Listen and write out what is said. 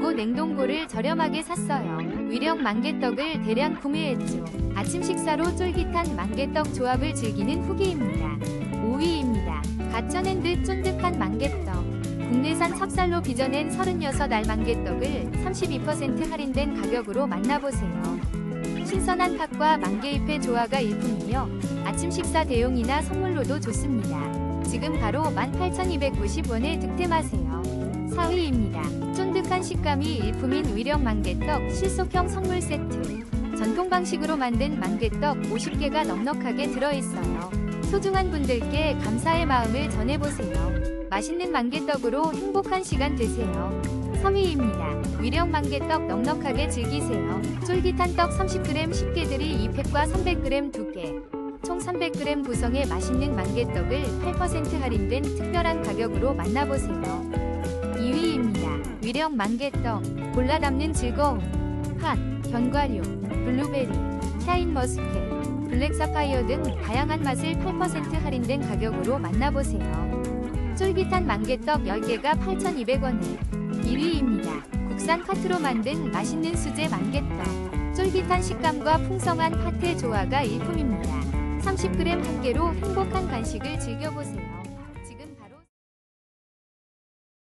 중고 냉동고를 저렴하게 샀어요. 위령 만개떡을 대량 구매했죠. 아침 식사로 쫄깃한 만개떡 조합을 즐기는 후기입니다. 5위입니다. 갓 쪄낸 듯 쫀득한 만개떡. 국내산 찹쌀로 빚어낸 36알 만개떡을 32% 할인된 가격으로 만나보세요. 신선한 팥과 만개잎의 조화가 일품이며 아침 식사 대용이나 선물로도 좋습니다. 지금 바로 18,290원에 득템하세요. 4위입니다. 쫀득한 식감이 일품인 위령 만개떡 실속형 선물 세트. 전통 방식으로 만든 만개떡 50개가 넉넉하게 들어있어요. 소중한 분들께 감사의 마음을 전해보세요. 맛있는 만개떡으로 행복한 시간 되세요. 3위입니다. 위령 만개떡 넉넉하게 즐기세요. 쫄깃한 떡 30g 10개들이 2팩과 300g 2개. 총 300g 구성의 맛있는 만개떡을 8% 할인된 특별한 가격으로 만나보세요. 2위입니다. 위령 만개떡. 골라 담는 즐거움. 팥, 견과류, 블루베리, 샤인 머스켓, 블랙 사파이어 등 다양한 맛을 8% 할인된 가격으로 만나보세요. 쫄깃한 만개떡 10개가 8,200원에 1위입니다. 국산 카트로 만든 맛있는 수제 만개떡. 쫄깃한 식감과 풍성한 팥의 조화가 일품입니다. 30g 한 개로 행복한 간식을 즐겨보세요.